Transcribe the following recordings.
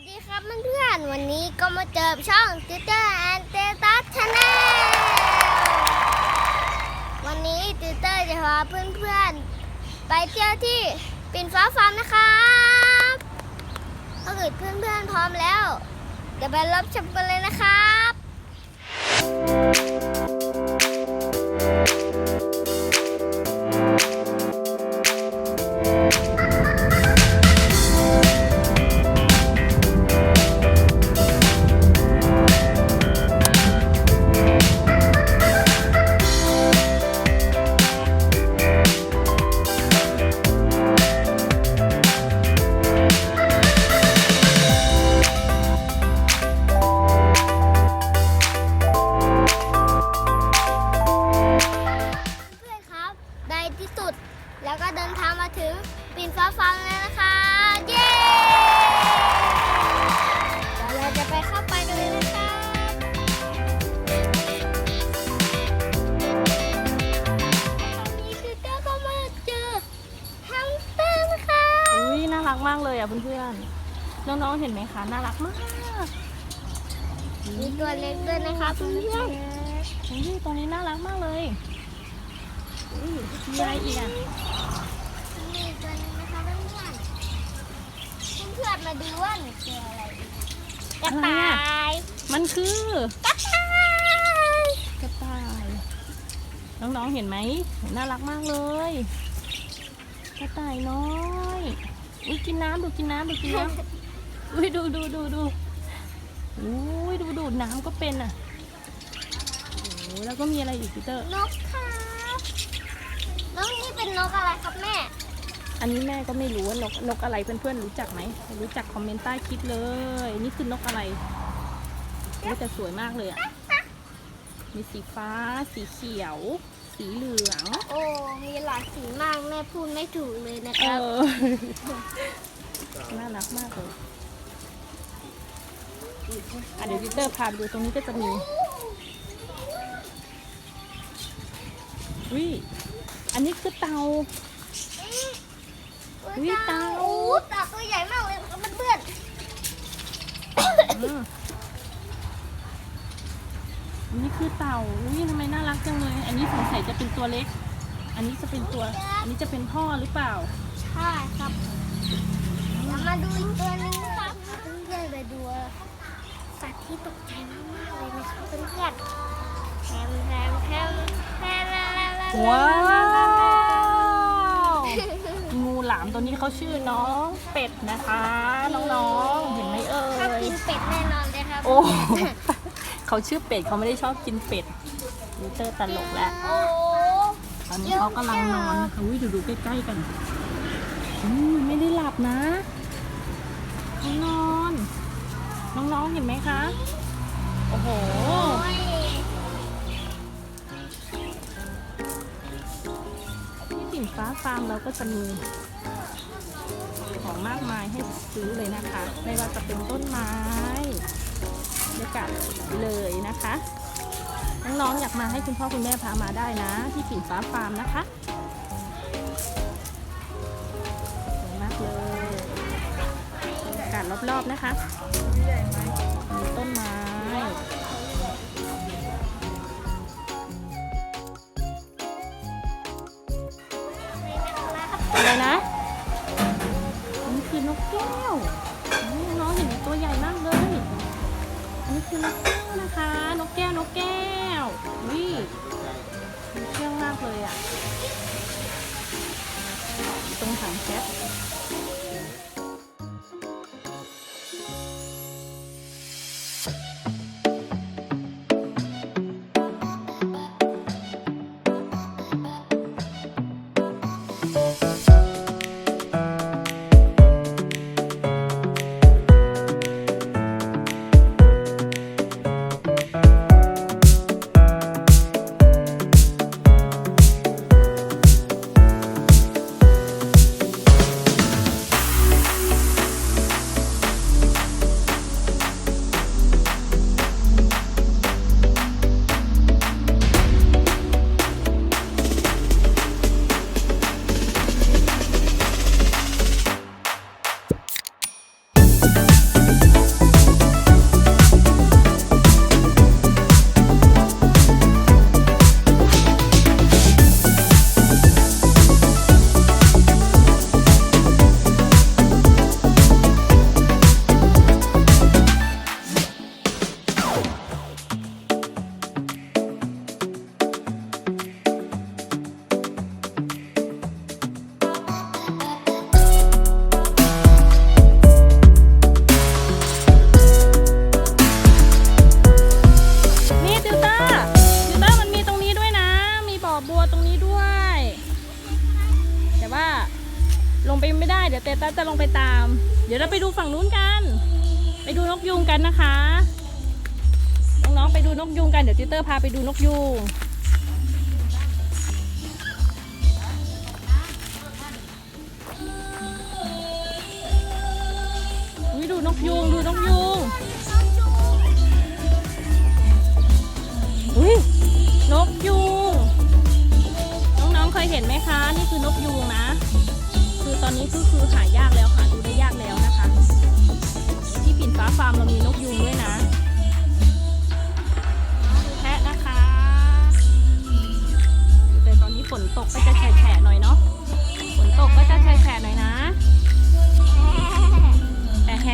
สดีครับเพื่อนๆ วันนี้ก็มาเจอช่องติเตอร์แอนเตตัสชาแนลวันนี้ติเตอร์จะพาเพื่อนๆ ไปเที่ยวที่ปิ่นฟ้าฟาร์มนะครับถ้าเกิดเพื่อนๆ พร้อมแล้ว เดี๋ยวไปรับชมกันเลยนะครับ น้องๆเห็นไหมคะน่ารักมากมีตัวเล็กด้วยนะคะเพื่อนอุ้ยตัวนี้น่ารักมากเลยมีอะไรอีกอะมีตัวนึงนะคะเพื่อนๆเพื่อนมาดูว่าหนูเจออะไรกระต่ายมันคือกระต่ายกระต่ายน้องๆเห็นไหมน่ารักมากเลยกระต่ายน้อยอุ้ยกินน้ำดูกินน้ำดูกินน้ำ อุ้ยดูดูดูดูอุ้ยดูดูดน้ำก็เป็นอะโอ้แล้วก็มีอะไรอีกพีเตอร์ นกครับนกนี่เป็นนกอะไรครับแม่ อันนี้แม่ก็ไม่รู้ว่านกนกอะไรเพื่อนๆรู้จักไหมรู้จักคอมเมนต์ใต้คลิปเลย นี่คือนกอะไรโอ้แต่สวยมากเลยอะ มีสีฟ้า สีเขียว สีเหลือง โอ้ มีหลายสีมากแม่พูดไม่ถูกเลยนะคเอรับอน่ารักมากเลย อะเดี๋ยวดิเตอร์พาไปดูตรงนี้ก็จะมีวิอันนี้คือเตาอุ๊ยเต่าโอ้เต่าตัวใหญ่มากเลยครับเพื่อนอืมอันนี้คือเต่าอุ้ยทำไมน่ารักจังเลย อันนี้สงสัยจะเป็นตัวเล็ก อันนี้จะเป็นตัว อันนี้จะเป็นพ่อหรือเปล่าๆใช่ครับเรามาดูอีกตัวหนึงนะครับเพื่อนๆไปดูสัตว์ ที่ตกใจมากๆเลยนะครับเพื่อนๆแทมแทมแทมแทมแทมแทมแทมว้าวงูหลามตัวนี้เขาชื่อน้องเป็ดนะคะ น้องๆเห็นไหมเอ่ชอบยกินเป็ดแน่นอนเลยครับโอ้เขาชื่อเป็ดเขาไม่ได้ชอบกินเป็ดลิเตอร์ตลกแล้วโอ้ตอนนี้เขากำลังนอนนะคะอุ้ยดูดูใกล้ๆกันอืมไม่ได้หลับนะเขานอน น้องๆเห็นไหมคะ โอ้โห ที่สินฟ้าฟาร์มเราก็จะมีของมากมายให้ซื้อเลยนะคะ ไม่ว่าจะเป็นต้นไม้บรรยากาศเลยนะคะ น้องๆอยากมาให้คุณพ่อคุณแม่พามาได้นะ ที่สินฟ้าฟาร์มนะคะสวยมากเลยบรรยากาศรอบๆนะคะ ต้นไม้ อะไรนะนนี้คือนกแก้วอุ๊ยน้องเห็นตัวใหญ่มากเลย อันนี้คือนกแก้วนะคะ นกแก้วนกแก้ววิมันเชื่องมากเลยอะ ตรงถังแก๊ส ไปไม่ได้เดี๋ยวเตตัสจะลงไปตาม เดี๋ยวเราไปดูฝั่งนู้นกัน ไปดูนกยูงกันนะคะน้องๆไปดูนกยูงกันเดี๋ยวติเตอร์พาไปดูนกยูงอุ้ยดูนกยูงดูนกยูงอุ้ยนกยูงน้องๆเคยเห็นไหมคะ นี่คือนกยูงนะ ตอนนี้ก็คือหายากแล้วค่ะดูได้ยากแล้วนะคะ ที่ปิ่นฟ้าฟาร์มเรามีนกยูงด้วยนะดูแพะนะคะ แต่ตอนนี้ฝนตกก็จะแฉะๆหน่อยเนาะฝนตกก็จะแฉะๆหน่อยนะแต่แฮ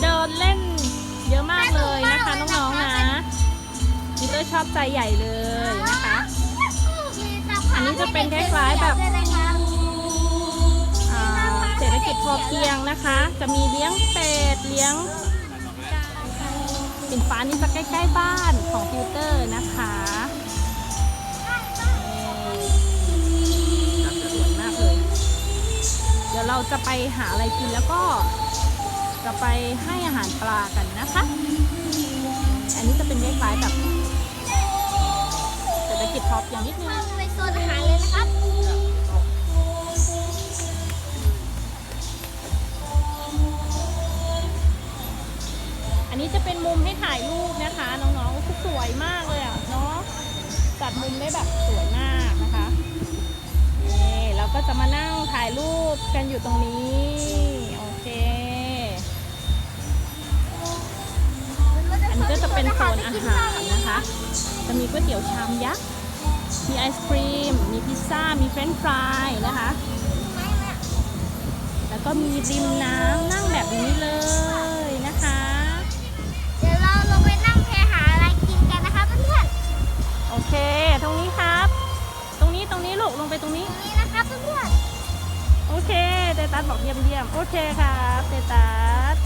เด็กเดินเล่นเยอะมากเลยนะคะน้องๆนะติวเตอร์ชอบใจใหญ่เลยนะคะ อันนี้จะเป็นคล้ายๆแบบอ่าเศรษฐกิจพอเพียงนะคะ จะมีเลี้ยงเป็ดเลี้ยงปิ่นฟ้านี่จะใกล้ๆบ้านของฟิวเตอร์นะคะนี่สวยมากเลย เดี๋ยวเราจะไปหาอะไรกินแล้วก็ จะไปให้อาหารปลากันนะคะ อันนี้จะเป็นคล้ายๆแบบเศรษฐกิจพอเพียงนิดนึงเข้าไปโซนอาหารเลยนะครับอันนี้จะเป็นมุมให้ถ่ายรูปนะคะ น้องๆคือสวยมากเลยอะเนาะจัดมุมได้แบบสวยมากนะคะนี่เราก็จะมานั่งถ่ายรูปกันอยู่ตรงนี้ เป็นโซนอาหารนะคะ จะมีก๋วยเตี๋ยวชามยักษ์ มีไอศครีม มีพิซซ่า มีเฟรนช์ฟรายนะคะ แล้วก็มีริมน้ำนั่งแบบนี้เลยนะคะ เดี๋ยวเราลงไปนั่งแพหาอะไรกินกันนะคะเพื่อนโอเค ตรงนี้ครับ ตรงนี้ตรงนี้ลูกลงไปตรงนี้ๆตรงนี้นะคะเพื่อนโอเคเตตัสบอกเยี่ยมเยี่ยมโอเคครับเตตัส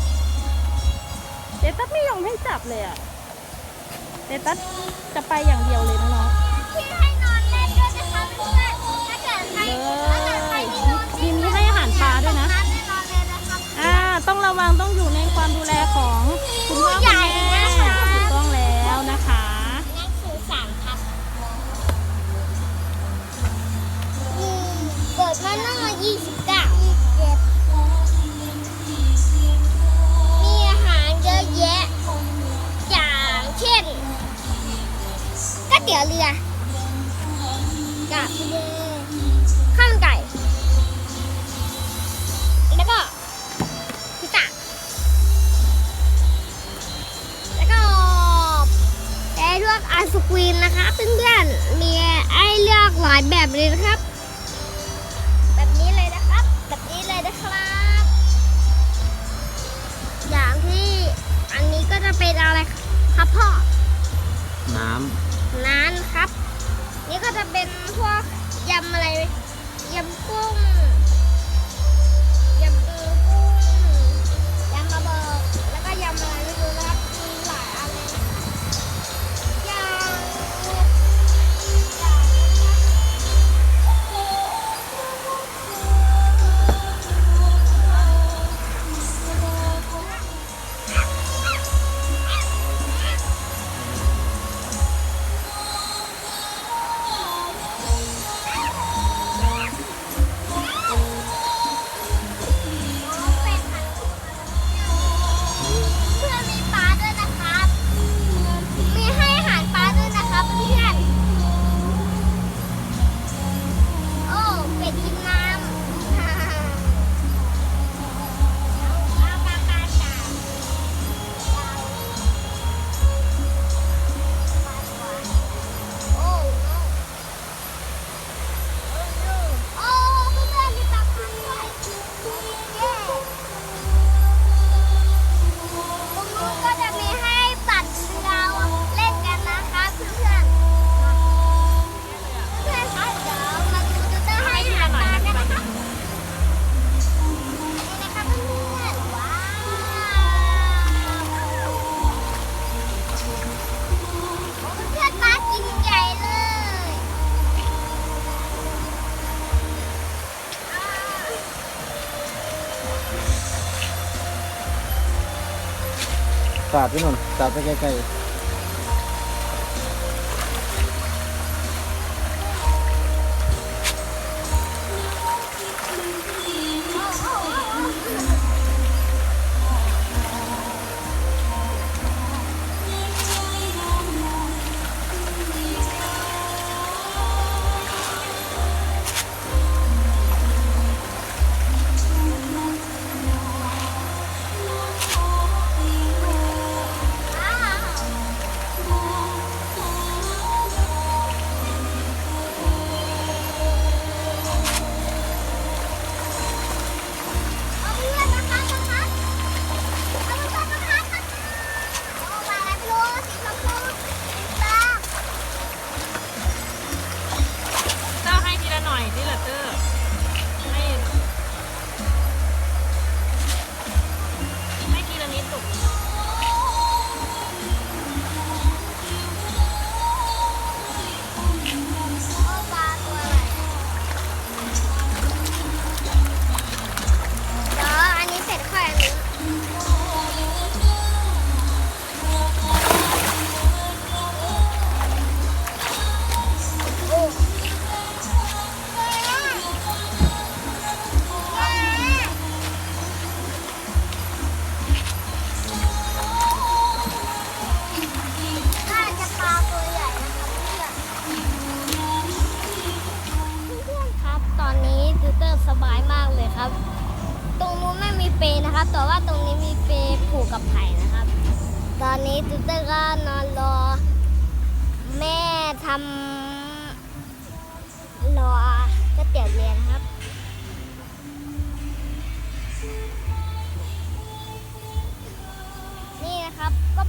เตตัสไม่ยอมให้จับเลยอะ เดตัสจะไปอย่างเดียวเลยน้อง กไอศครีมนะคะเพื่อนๆมีไอ้เลือกหลายแบบเลยนะครับ แบบนี้เลยนะครับ แบบนี้เลยนะครับ อย่างที่อันนี้ก็จะเป็นอะไรครับพ่อ น้น้านครับ นี่ก็จะเป็นพวกยำอะไรยำกุ้งยำปูกุ้งยำระเบิดแล้วก็ยำอะไราดไปห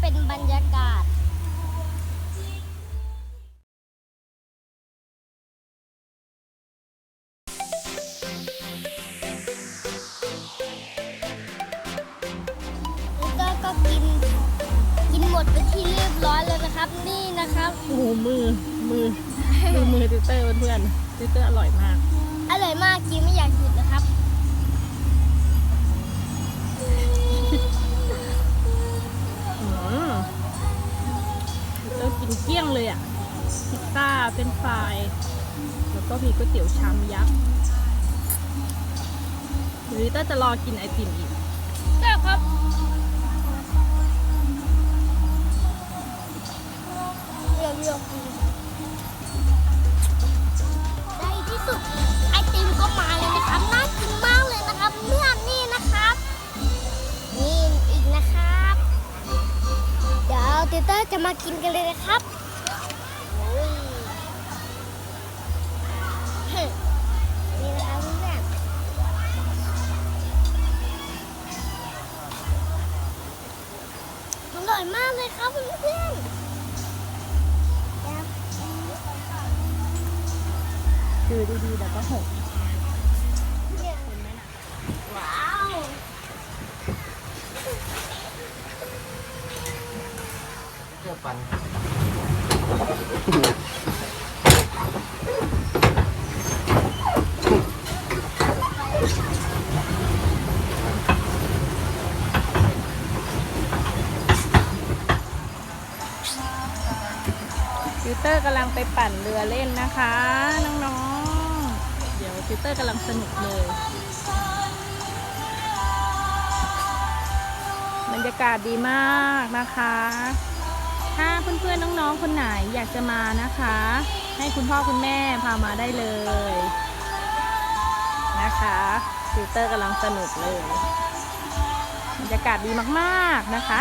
เป็นบรรยากาศ เรากินเกลี้ยงเลยอะพิซซ่าเป็นไฟราย แล้วก็มีก๋วยเตี๋ยวชามยักษ์หรือต้าจะรอกินไอติมอีกแซ่บครับเรียวเรียวในที่สุดไอติมก็มาเลยนะครับน่ากินมากเลยนะครับเพื่อน เดี๋ยวเตเตอร์จะมากินกันเลยนะครับโอ้ยนี่นะคะเพื่อนอร่อยมากเลยครับเพื่อนๆดี๋ยวคือดีๆแต่ก็หก ว้าว ๆเที่ยวปัน ติวเต อร์กำลังไปปั่นเรือเล่นนะคะ น้องๆ เดี๋ยวติวเตอร์กำลังสนุกเลย บรรยากาศดีมากนะคะ ถ้าเพื่อนๆน้องๆ คนไหนอยากจะมานะคะ ให้คุณพ่อคุณแม่พามาได้เลย นะคะติวเตอร์กำลังสนุกเลย บรรยากาศดีมากๆนะคะ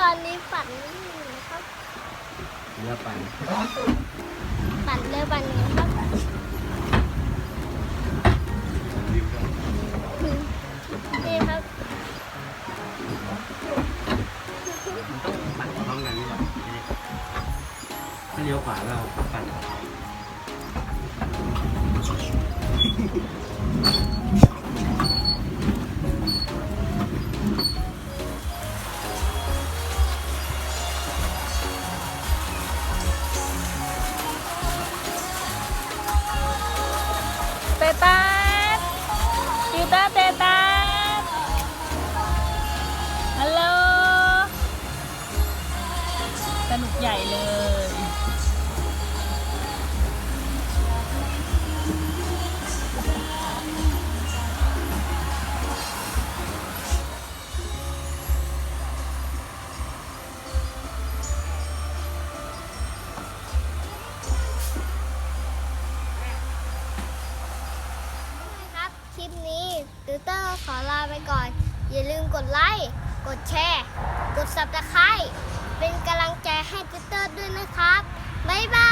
ตอนนี้ฝันไม่อยู่นะครับเที่ยวปั่นฝันเร็ววันนี้ครับนี่ครับปั่นพร้อมกันนี่ก่อนถ้าเลี้ยวขวาเราปั่น ขอลาไปก่อน อย่าลืมกดไลค์กดแชร์ กดซับสไคร b e เป็นกำลังใจให้ติเตอร์ด้วยนะครับ บ๊ายบาย